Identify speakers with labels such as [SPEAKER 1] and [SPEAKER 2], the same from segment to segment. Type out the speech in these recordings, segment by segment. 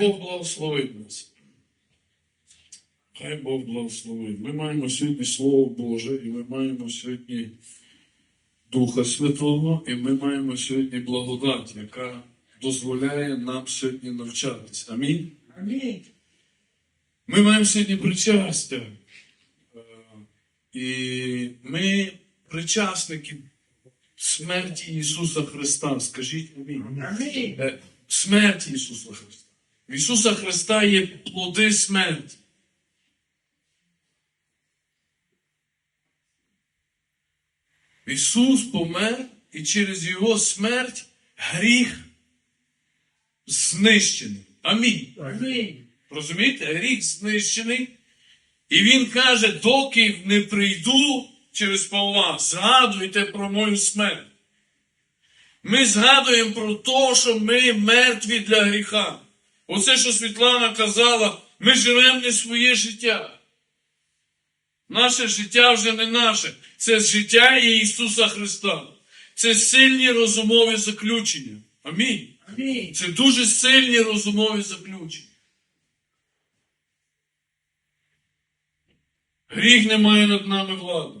[SPEAKER 1] Бог благословить нас. Хай Бог благословить. Ми маємо сьогодні Слово Боже, і ми маємо сьогодні Духа Святого, і ми маємо сьогодні благодать, яка дозволяє нам сьогодні навчатися. Амінь.
[SPEAKER 2] Амінь.
[SPEAKER 1] Ми маємо сьогодні причастя. Е, І ми причасники смерті Ісуса Христа. Скажіть амінь.
[SPEAKER 2] Амінь.
[SPEAKER 1] Е, Смерті Ісуса Христа. В Ісуса Христа є плоди смерті. Ісус помер, і через Його смерть гріх знищений. Амінь.
[SPEAKER 2] Амінь.
[SPEAKER 1] Розумієте? Гріх знищений. І він каже, доки не прийду через Павла, згадуйте про мою смерть. Ми згадуємо про те, що ми мертві для гріха. Оце, що Світлана казала, ми живемо не своє життя. Наше життя вже не наше. Це життя Ісуса Христа. Це сильні розумові заключення. Амінь.
[SPEAKER 2] Амінь.
[SPEAKER 1] Це дуже сильні розумові заключення. Гріх не має над нами влади.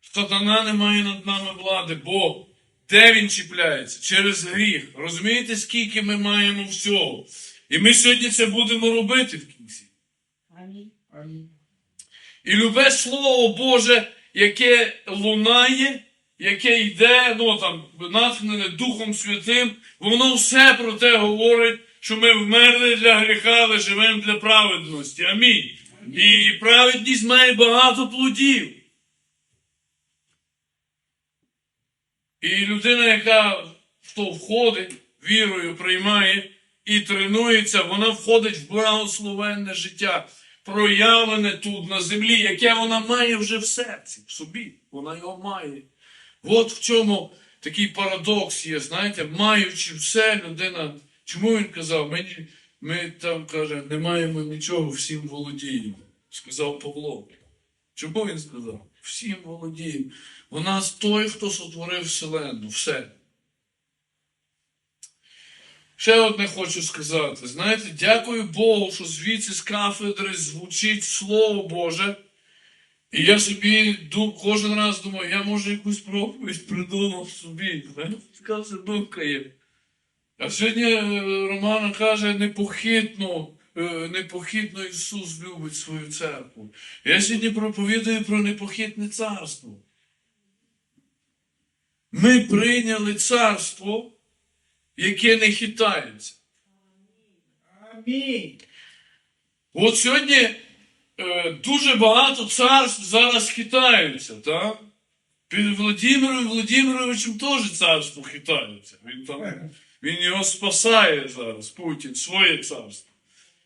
[SPEAKER 1] Сатана не має над нами влади, бо де він чіпляється? Через гріх. Розумієте, скільки ми маємо всього? І ми сьогодні це будемо робити в кінці.
[SPEAKER 2] Амінь. Амінь.
[SPEAKER 1] І любе Слово Боже, яке лунає, яке йде, ну там, натхнене Духом Святим, воно все про те говорить, що ми вмерли для гріха, але живемо для праведності. Амінь. І праведність має багато плодів. І людина, яка в то входить, вірою приймає і тренується, вона входить в благословенне життя, проявлене тут на землі, яке вона має вже в серці, в собі. Вона його має. От в чому такий парадокс є, знаєте, маючи все, людина. Чому він казав? Мені, ми там каже, не маємо нічого, всім володіємо. Сказав Павло. Чому він сказав? Всім володіємо. У нас той, хто сотворив вселенну, все. Ще одне хочу сказати. Знаєте, дякую Богу, що звідси з кафедри звучить Слово Боже. І я собі кожен раз думаю, я може якусь проповідь придумав собі. Така думка є. А сьогодні е, Романа каже, непохитно, непохитно Ісус любить свою церкву. Я сьогодні проповідую про непохитне царство. Ми прийняли царство, яке не хитається.
[SPEAKER 2] Амінь.
[SPEAKER 1] От сьогодні е, дуже багато царств зараз хитаються, так? Під Володимиром Володимировичем теж царство хитається. Він, там, він його спасає зараз, Путін, своє царство.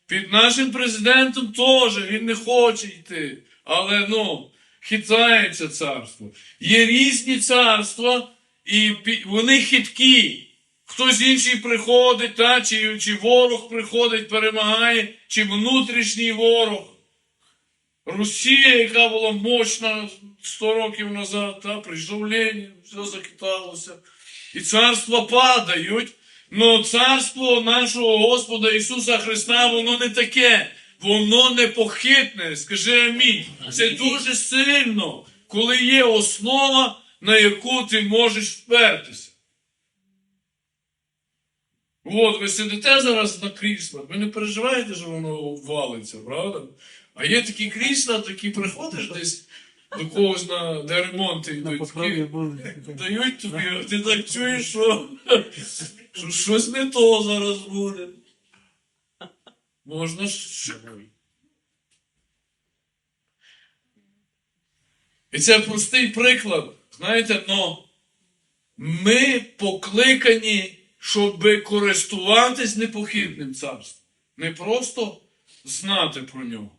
[SPEAKER 1] Під нашим президентом теж він не хоче йти. Але ну, хитається царство. Є різні царства, і вони хиткі. Хтось інший приходить, та, чи, чи ворог приходить, перемагає, чи внутрішній ворог. Росія, яка була мощна 100 років назад, та, прийшов Ленін, все захиталося. І царства падають. Но царство нашого Господа Ісуса Христа, воно не таке, воно непохитне. Скажи амінь. Це дуже сильно, коли є основа, на яку ти можеш впертися. От, ви сидите зараз на кріслах, ви не переживаєте, що воно валиться, правда? А є такі крісла, такі приходиш десь до когось на де ремонти йдуть. такі Дають тобі, а ти так чуєш, що, що щось не то зараз буде. Можна ж. І це простий приклад. Знаєте, но ми покликані, щоб користуватись непохитним царством. Не просто знати про нього.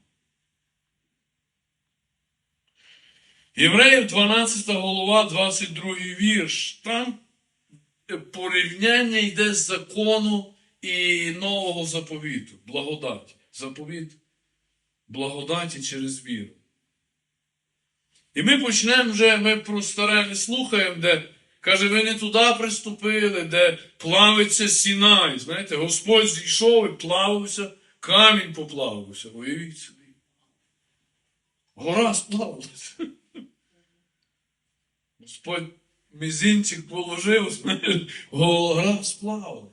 [SPEAKER 1] Євреїв 12 голова, 22 вірш. Там порівняння йде з закону і нового заповіту. Благодаті. Заповіт благодаті через віру. І ми почнемо вже, ми про старе не слухаємо, де Каже, ви не туди приступили, де плавиться Сінай. Знаєте, Господь зійшов і плавився, камінь поплавився. Уявіть собі. Гора сплавилася. Господь мізинчик положив, знаєш, сплавила.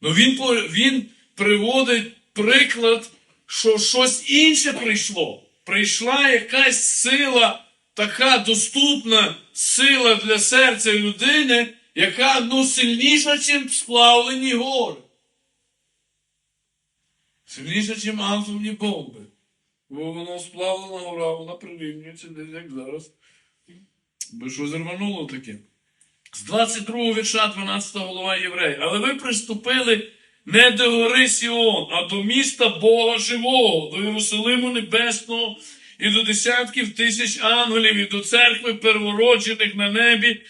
[SPEAKER 1] Ну він, він приводить приклад, що щось інше прийшло. Прийшла якась сила, така доступна сила для серця людини, яка ну, сильніша, ніж сплавлені гори. Сильніша, ніж атомні бомби. Бо воно сплавлена гора, вона прирівнюється десь як зараз. Би що зірвануло таке. З 22 вірша 12 голова євреїв. Але ви приступили не до гори Сіон, а до міста Бога Живого, до Єрусалиму Небесного і до десятків тисяч ангелів, і до церкви первороджених на небі,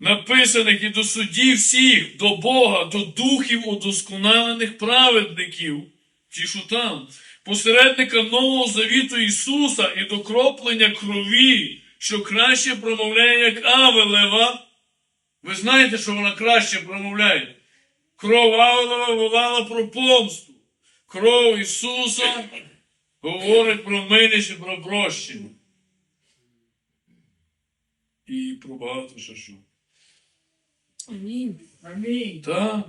[SPEAKER 1] написаних і до судів всіх, до Бога, до духів удосконалених праведників, ті, що там, посередника Нового Завіту Ісуса і до кроплення крові, що краще промовляє, як Авелева. Ви знаєте, що вона краще промовляє. Кров Авелева волала про помсту. Кров Ісуса говорить про милість і про прощення. І про багато ще що.
[SPEAKER 2] Амінь. Амінь.
[SPEAKER 1] Так.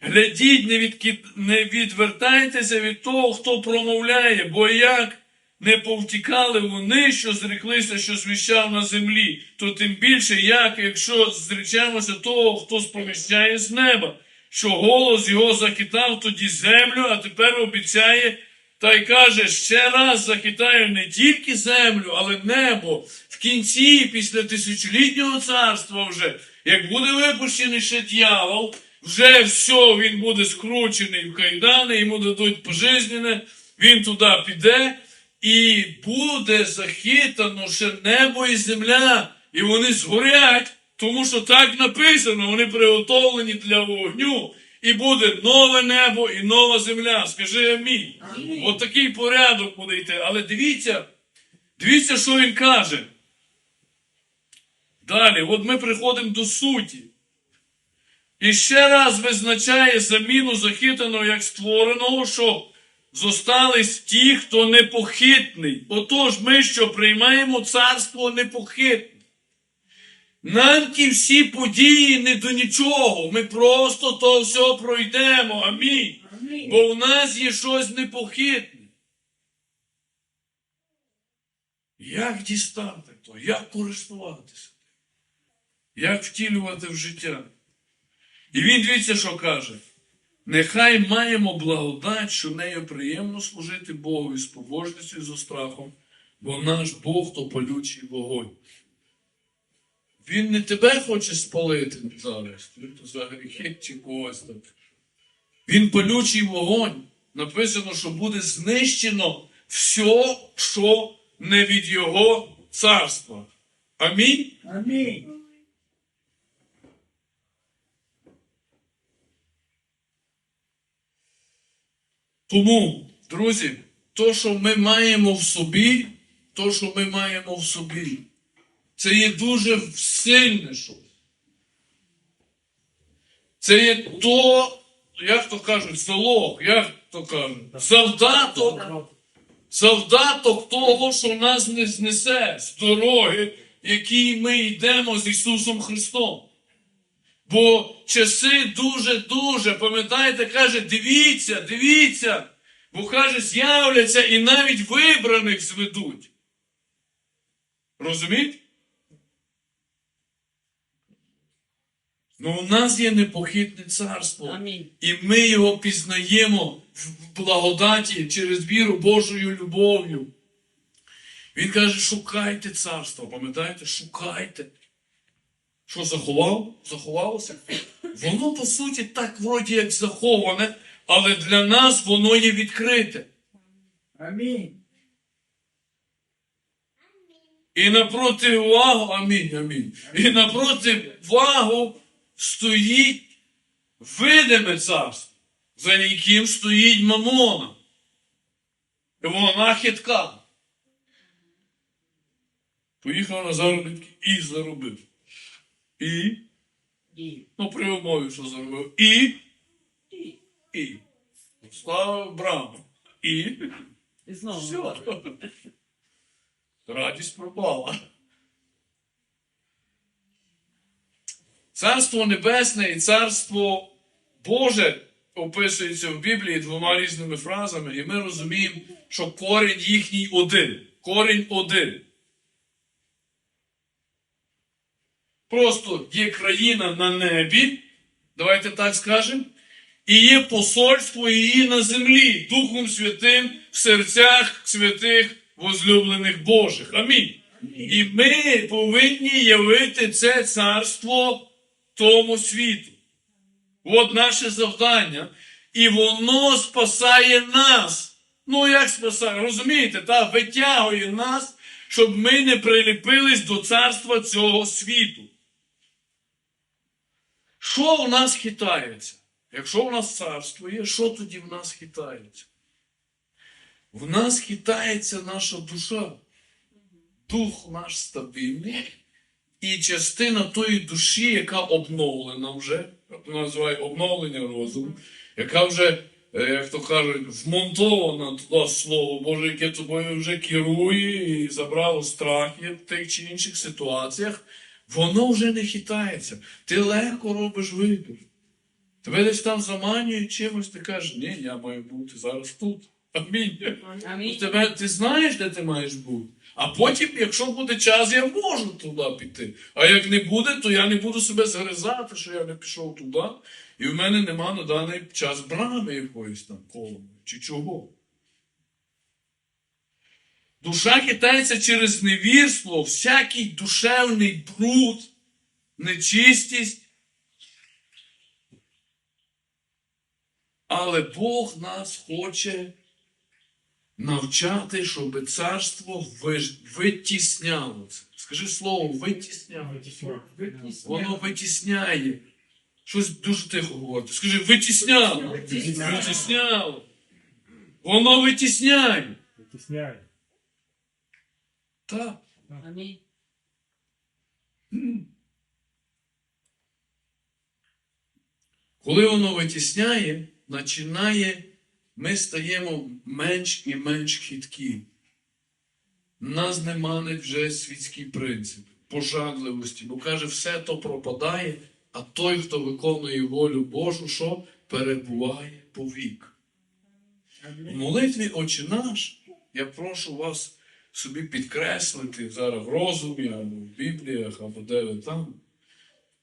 [SPEAKER 1] Глядіть, не, відки... не відвертайтеся від того, хто промовляє, бо як не повтікали вони, що зреклися, що звіщав на землі, то тим більше, як якщо зречемося того, хто сповіщає з неба, що голос його захитав тоді землю, а тепер обіцяє та й каже, ще раз захитаю не тільки землю, але небо. В кінці, після тисячолітнього царства вже, як буде випущений ще дьявол, вже все, він буде скручений в кайдани, йому дадуть пожизнене, він туди піде, і буде захитано ще небо і земля, і вони згорять, тому що так написано, вони приготовлені для вогню. І буде нове небо і нова земля. Скажи амінь.
[SPEAKER 2] Амінь.
[SPEAKER 1] От такий порядок буде йти. Але дивіться, дивіться, що він каже. Далі, от ми приходимо до суті. І ще раз визначає заміну захитаного як створеного, що зостались ті, хто непохитний. Отож, ми що приймаємо царство непохитне. Нам ті всі події не до нічого. Ми просто то все пройдемо. Амінь.
[SPEAKER 2] Амінь.
[SPEAKER 1] Бо в нас є щось непохитне. Як дістати то? Як користуватися? Як втілювати в життя? І він дивіться, що каже. Нехай маємо благодать, що нею приємно служити Богу з побожністю і зо страхом, бо наш Бог то палючий вогонь. Він не тебе хоче спалити зараз, за гріхи чи когось там. Він палючий вогонь. Написано, що буде знищено все, що не від Його царства. Амінь.
[SPEAKER 2] Амінь.
[SPEAKER 1] Тому, друзі, то, що ми маємо в собі, то, що ми маємо в собі, це є дуже сильне щось. Це є то, як то кажуть, залог, як то кажуть, завдаток, завдаток того, що нас не знесе з дороги, якій ми йдемо з Ісусом Христом. Бо часи дуже-дуже, пам'ятаєте, каже, дивіться, дивіться, бо каже, з'являться і навіть вибраних зведуть. Розумієте? Ну, у нас є непохитне царство.
[SPEAKER 2] Амінь.
[SPEAKER 1] І ми його пізнаємо в благодаті через віру Божою любов'ю. Він каже, шукайте царство, пам'ятаєте? Шукайте. Що заховав? Заховалося? Воно, по суті, так вроді як заховане, але для нас воно є відкрите.
[SPEAKER 2] Амінь.
[SPEAKER 1] І напроти увагу, амінь, амінь. І напроти увагу стоїть видиме царство, за яким стоїть мамона. І вона хитка. Поїхав на заробітки і заробив. І.
[SPEAKER 2] І.
[SPEAKER 1] Ну, при умові, що зробив. І.
[SPEAKER 2] І.
[SPEAKER 1] І. Ставив браму. І.
[SPEAKER 3] І знову.
[SPEAKER 1] Все. Радість пропала. Царство Небесне і Царство Боже описується в Біблії двома різними фразами, і ми розуміємо, що корінь їхній один. Корінь один. Просто є країна на небі, давайте так скажемо, і є посольство її на землі, Духом Святим в серцях святих возлюблених Божих. Амінь. І ми повинні явити це царство тому світу. От наше завдання. І воно спасає нас. Ну, як спасає? Розумієте, та витягує нас, щоб ми не приліпились до царства цього світу. Що в нас хитається? Якщо в нас царство є, що тоді в нас хитається? В нас хитається наша душа. Дух наш стабільний. І частина тої душі, яка обновлена вже, як називає обновлення розуму, яка вже, е, як то кажуть, вмонтована туди слово Боже, яке тобою вже керує і забрало страхи в тих чи інших ситуаціях, воно вже не хитається. Ти легко робиш вибір. Тебе десь там заманюють чимось, ти кажеш, ні, я маю бути зараз тут. Амінь. У тебе, ти знаєш, де ти маєш бути. А потім, якщо буде час, я можу туди піти. А як не буде, то я не буду себе згризати, що я не пішов туди, і в мене нема на даний час брами якоїсь там коло чи чого. Душа хитається через невірство, всякий душевний бруд, нечистість. Але Бог нас хоче навчати, щоб царство витісняло це. Скажи слово витісняло. Воно витісняє. Щось дуже тихо говорити. Скажи, витісняло.
[SPEAKER 2] Витісняє.
[SPEAKER 1] Витісняло. Воно витісняє.
[SPEAKER 4] Витісняє.
[SPEAKER 1] Так.
[SPEAKER 3] Амінь.
[SPEAKER 1] Коли воно витісняє, починає, ми стаємо менш і менш хиткі. Нас немає вже світський принцип пожадливості, бо каже, все то пропадає, а той, хто виконує волю Божу, що перебуває повік. В молитві Отче наш, я прошу вас собі підкреслити зараз в розумі, або в Бібліях, або де ви там.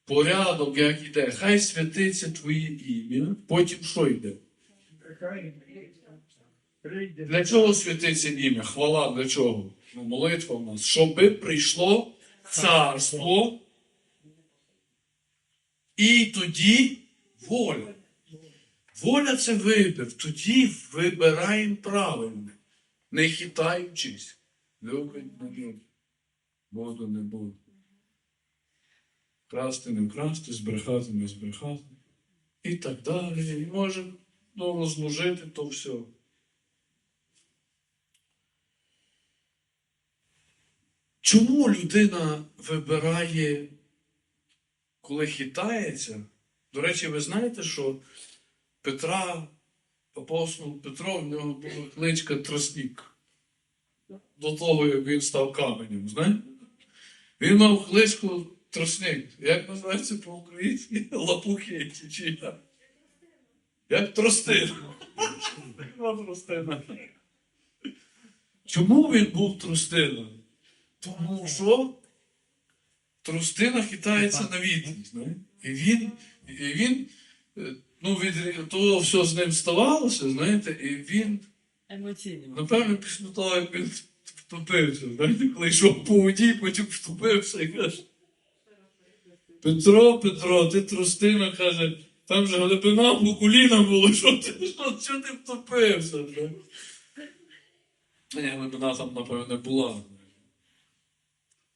[SPEAKER 1] Порядок, як іде, хай святиться Твоє ім'я. Потім що йде? Для чого святиться ім'я? Хвала для чого? Ну, молитва в нас. Щоби прийшло царство. І тоді воля. Воля це вибір. Тоді вибираємо правильне, не хитаючись. Любить не любить. Буду не буду. Красти не красти, збрехати не збрехати. І так далі. І може ну, розложити то все. Чому людина вибирає, коли хитається? До речі, ви знаєте, що Петра, апостол Петро, в нього була кличка Тростник. До того, як він став каменем, знаєте? Він мав кличку Тростник. Як називається по-українськи? Лапухи чи як? Як тростина. Тростина. Чому він був тростиною? Тому що тростина хитається на вітрі. І він, і він е, ну, від того все з ним ставалося, знаєте, і він,
[SPEAKER 3] Емоційно.
[SPEAKER 1] напевно, після того, як він втопився, знаєте, коли йшов по воді, потім втопився і каже. Петро, Петро, ти тростина, каже, там же глибина по коліна було, що ти, що, що ти втопився? знаєте? Ні, глибина там, напевно, була.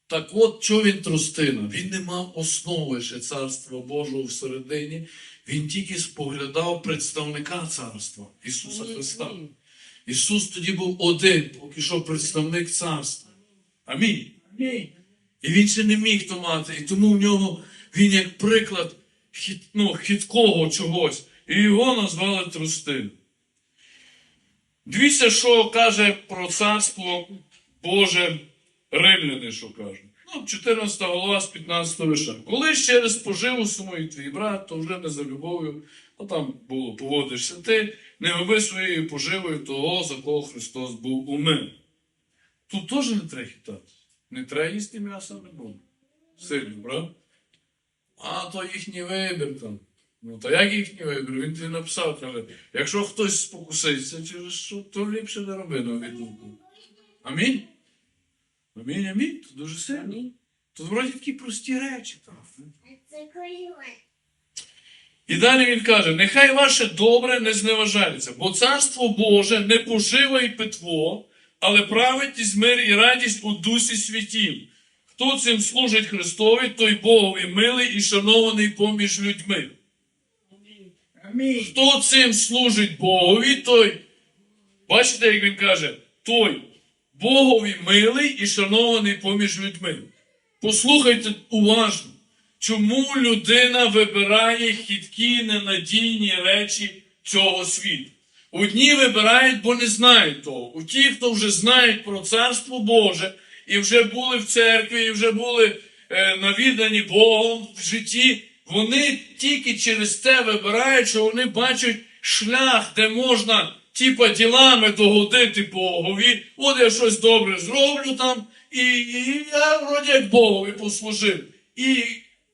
[SPEAKER 1] Так от, що він тростина? Він не мав основи ще царства Божого всередині. Він тільки споглядав представника царства Ісуса Христа. Ісус тоді був один, поки що представник царства. Амінь.
[SPEAKER 2] Амінь.
[SPEAKER 1] І він ще не міг то мати. І тому в нього він як приклад хит, ну, хиткого чогось. І його назвали Трустин. Дивіться, що каже про царство Боже римляни, що кажуть. Ну, 14 голова з 15 виша. Коли через поживу сумує твій брат, то вже не за любов'ю, а там було поводишся ти, не губи своєю поживою того, за кого Христос був умер. Тут теж не треба хитати. Не треба їсти м'ясо не буде. Сильно, правда? А то їхній вибір там. Ну, то як їхній вибір? Він тобі написав, каже, якщо хтось спокуситься, через що, то ліпше не роби на віддумку. Амінь? Амінь, амінь. Це дуже сильно.
[SPEAKER 3] Амінь.
[SPEAKER 1] Тут вроді такі прості речі. Там.
[SPEAKER 4] Це
[SPEAKER 1] І далі він каже: нехай ваше добре не зневажається, бо царство Боже не пожива і питво, але праведність, мир і радість у дусі святім. Хто цим служить Христові, той Богові милий і шанований поміж людьми.
[SPEAKER 2] Амінь.
[SPEAKER 1] Хто цим служить Богові, той, бачите, як він каже, той Богові милий і шанований поміж людьми. Послухайте уважно, чому людина вибирає хиткі, ненадійні речі цього світу. Одні вибирають, бо не знають того. У ті, хто вже знають про Царство Боже, і вже були в церкві, і вже були е, навідані Богом в житті, вони тільки через це вибирають, що вони бачать шлях, де можна типа ділами догодити Богові. От я щось добре зроблю там, і, і я вроді як Богові послужив. І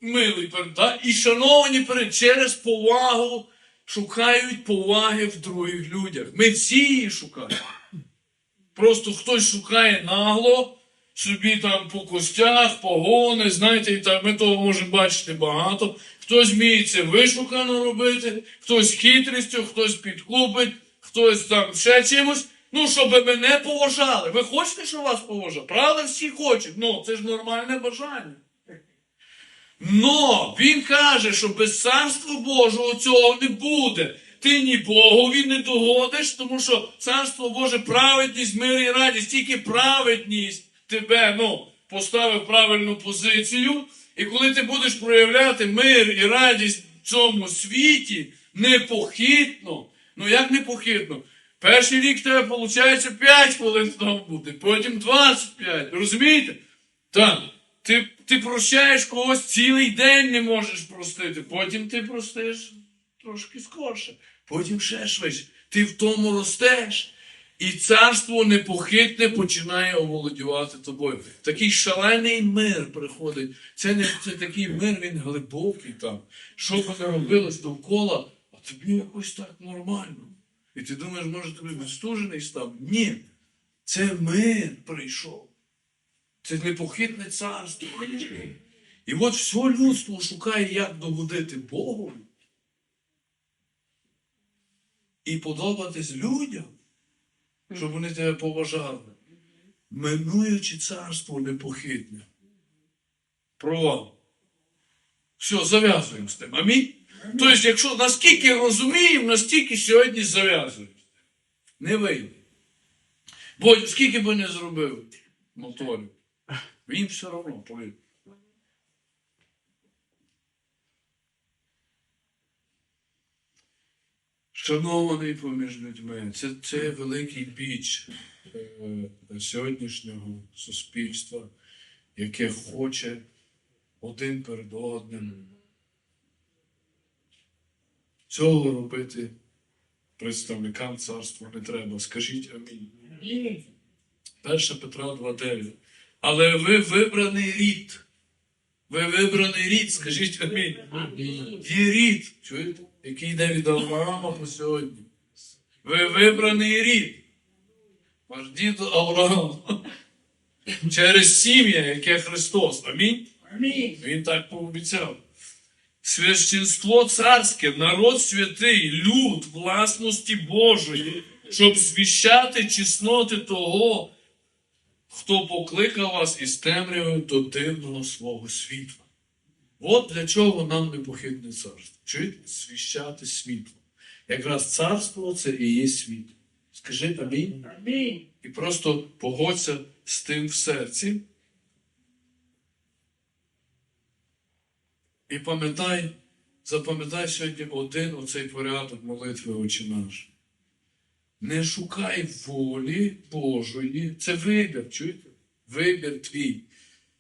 [SPEAKER 1] милий перед, да? і шановані перед через повагу шукають поваги в других людях. Ми всі її шукаємо. Просто хтось шукає нагло, собі там по костях, погони, знаєте, і так ми того можемо бачити багато. Хтось вміє це вишукано робити, хтось хитрістю, хтось підкупить, хтось там ще чимось. Ну, щоб мене поважали. Ви хочете, щоб вас поважали? Правда, всі хочуть. Ну, це ж нормальне бажання. Но він каже, що без царства Божого цього не буде. Ти ні Богові не догодиш, тому що царство Боже праведність, мир і радість, тільки праведність тебе ну, поставив правильну позицію. І коли ти будеш проявляти мир і радість в цьому світі непохитно, ну як непохитно? Перший рік тебе виходить 5 хвилин там буде, потім 25. Розумієте? Так. Ти, ти прощаєш когось цілий день не можеш простити, потім ти простиш трошки скорше, потім ще швидше. Ти в тому ростеш. І царство непохитне починає оволодівати тобою. Такий шалений мир приходить. Це не це такий мир, він глибокий там. Що б не робилось довкола, а тобі якось так нормально. І ти думаєш, може тобі безстужений став? Ні. Це мир прийшов. Це непохитне царство. І от все людство шукає, як догодити Богу і подобатись людям, щоб вони тебе поважали. Минуючи царство непохитне. Провал. Все, зав'язуємо з тим. Амінь. Тобто, якщо наскільки розуміємо, настільки сьогодні зав'язуємо. Не вийде. Бо скільки би не зробив моторів, їм все одно повірте. Шанований поміж людьми, це, це великий біч е, сьогоднішнього суспільства, яке хоче один перед одним. Цього робити представникам царства не треба. Скажіть амінь.
[SPEAKER 2] Амінь.
[SPEAKER 1] 1 Петра 2.9. Але ви вибраний рід. Ви вибраний рід, скажіть амінь. Є рід, чуєте? який йде від Авраама по сьогодні. Ви вибраний рід. Ваш дід Авраам. Через сім'я, яке Христос. Амінь.
[SPEAKER 2] Амінь.
[SPEAKER 1] Він так пообіцяв. Священство царське, народ святий, люд власності Божої, щоб звіщати чесноти того, хто покликав вас із темряви до дивного свого світла. От для чого нам непохитне царство. Чуєте? Свіщати світло. Якраз царство це і є світло. Скажи амінь.
[SPEAKER 2] Амінь.
[SPEAKER 1] І просто погодься з тим в серці. І пам'ятай, запам'ятай сьогодні один оцей порядок молитви очі наш. Не шукай волі Божої. Це вибір, чуєте? Вибір твій.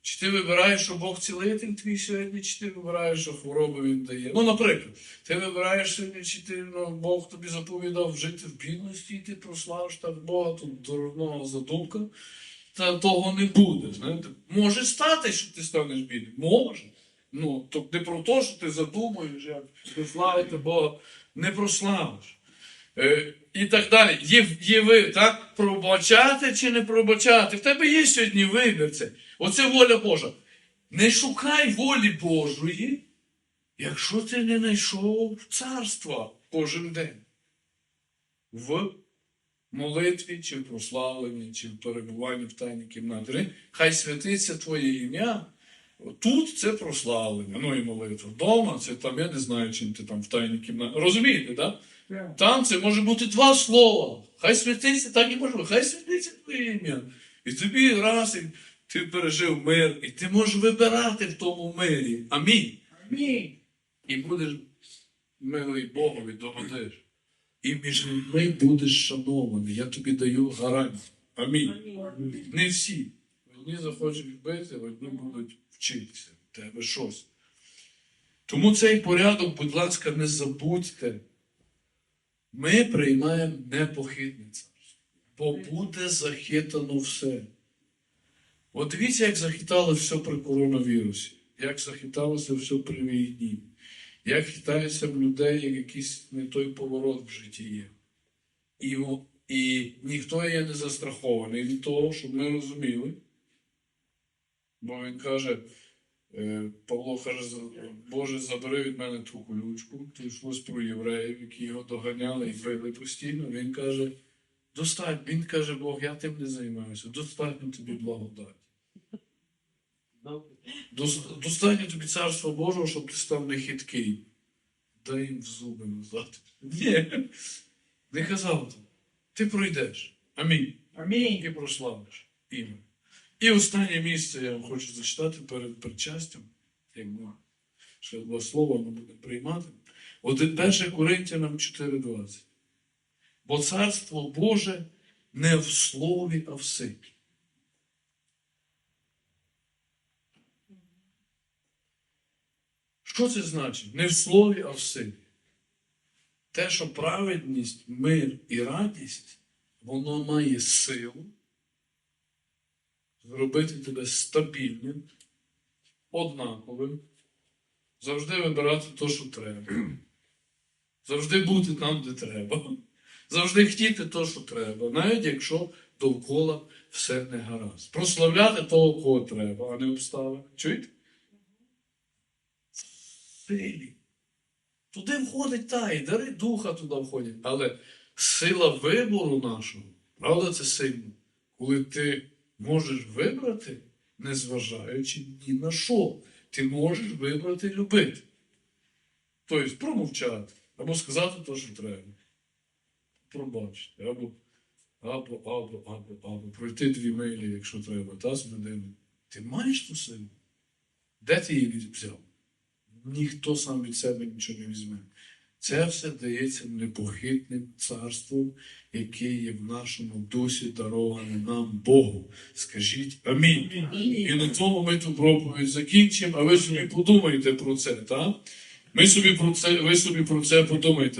[SPEAKER 1] Чи ти вибираєш, що Бог цілитель твій сьогодні, чи ти вибираєш, що хвороби він дає. Ну, наприклад, ти вибираєш сьогодні, чи ти, ну, Бог тобі заповідав жити в бідності, і ти прославиш так Бога, тут дурного задумка. Та того не буде. Знаєте? Може стати, що ти станеш бідним. Може. Ну, то не про те, що ти задумуєш, як прославити Бога, не прославиш. І так далі. Є, є ви, так? Пробачати чи не пробачати. В тебе є сьогодні вибір. Це. Оце воля Божа. Не шукай волі Божої, якщо ти не знайшов царства кожен день. В молитві, чи в прославленні, чи в перебуванні в тайній кімнаті. Хай святиться Твоє ім'я. Тут це прославлення, ну і молитва. Вдома це там, я не знаю, чим ти там в тайній кімнаті. Розумієте, так?
[SPEAKER 2] Так.
[SPEAKER 1] Там це може бути два слова. Хай святиться, так і може бути. Хай святиться твоє ім'я. І тобі раз, і ти пережив мир, і ти можеш вибирати в тому мирі. Амінь.
[SPEAKER 2] Амінь.
[SPEAKER 1] І будеш милий Богові догодиш. І між людьми будеш шанований. Я тобі даю гарантію. Амінь. Не всі. Одні захочуть вбити, одні будуть вчитися. Тебе щось. Тому цей порядок, будь ласка, не забудьте. Ми приймаємо непохитне царство, бо буде захитано все. От дивіться, як захитало все при коронавірусі, як захиталося все при війні, як хитається в людей, як якийсь не той поворот в житті є. І, і ніхто є не застрахований від того, щоб ми розуміли. Бо він каже, Павло каже, Боже, забери від мене ту колючку. Тут йшлось про євреїв, які його доганяли і били постійно. Він каже, достатньо. Він каже, Бог, я тим не займаюся. Достатньо тобі благодаті. Дос- Достатньо тобі царства Божого, щоб ти став не хиткий. Дай їм в зуби назад. Ні. Не казав. Ти пройдеш. Амінь
[SPEAKER 2] Амінь.
[SPEAKER 1] і прославиш ім'я. І останнє місце я вам хочу зачитати перед причастям, як ми ще два слова ми будемо приймати. Один 1 Коринтянам 4.20. Бо царство Боже не в слові, а в силі. Що це значить? Не в слові, а в силі. Те, що праведність, мир і радість, воно має силу зробити тебе стабільним, однаковим, завжди вибирати те, що треба. Завжди бути там, де треба. Завжди хотіти те, що треба, навіть якщо довкола все не гаразд. Прославляти того, кого треба, а не обставини. Чуєте? Силі. Туди входить та, і дари духа туди входять. Але сила вибору нашого, правда, це сильно. Коли ти можеш вибрати, незважаючи ні на що, ти можеш вибрати любити. Тобто промовчати, або сказати те, що треба. Пробачити, або, або, або, або, або пройти дві милі, якщо треба, та з людиною. Ти маєш ту силу? Де ти її взяв? Ніхто сам від себе нічого не візьме. Це все дається непохитним царством, яке є в нашому дусі дароване нам Богу. Скажіть амінь. І на цьому ми ту проповідь закінчимо, а ви собі подумайте про це, так? Ми собі про це, ви собі про це подумайте.